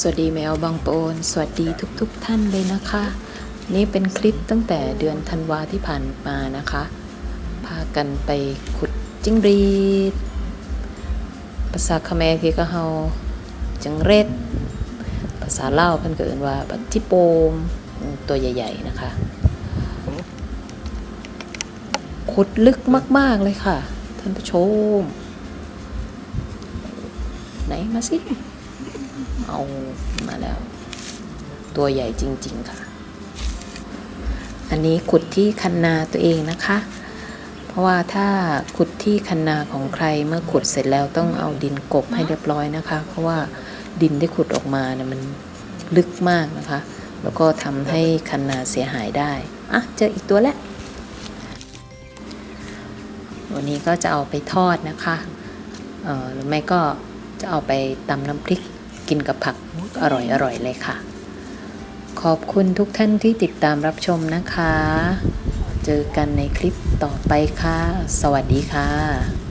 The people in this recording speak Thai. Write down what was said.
สวัสดีแมวบางโปนสวัสดีทุกๆทท่านเลยนะคะ นี่เป็นคลิปตั้งแต่เดือนธันวาที่ผ่านมานะคะ พากันไปขุดจิ้งรีดภาษาคาแมร์คือก็เฮาจังเร็ด ภาษาเล่าเพิ่นก็เอิ้นว่าบัดจิโปมตัวใหญ่ ๆ นะคะ ขุดลึกมาก ๆ เลยค่ะ ท่านผู้ชม ไหนมาสิ เอามาแล้ว ตัวใหญ่จริง ๆ ค่ะ อันนี้ขุดที่คันนาตัวเองนะคะ เพราะว่าถ้าขุดที่คันนาของใครเมื่อขุดเสร็จแล้วต้องเอาดินกบให้เรียบร้อยนะคะ เพราะว่าดินที่ขุดออกมาเนี่ยมันลึกมากนะคะ แล้วก็ทำให้คันนาเสียหายได้ อะ เจออีกตัวแล้ว วันนี้ก็จะเอาไปทอดนะคะ เออหรือไม่ก็จะเอาไปตำน้ำพริก กินกับผักอร่อยๆเลยค่ะ ขอบคุณทุกท่านที่ติดตามรับชมนะคะ เจอกันในคลิปต่อไปค่ะ สวัสดีค่ะ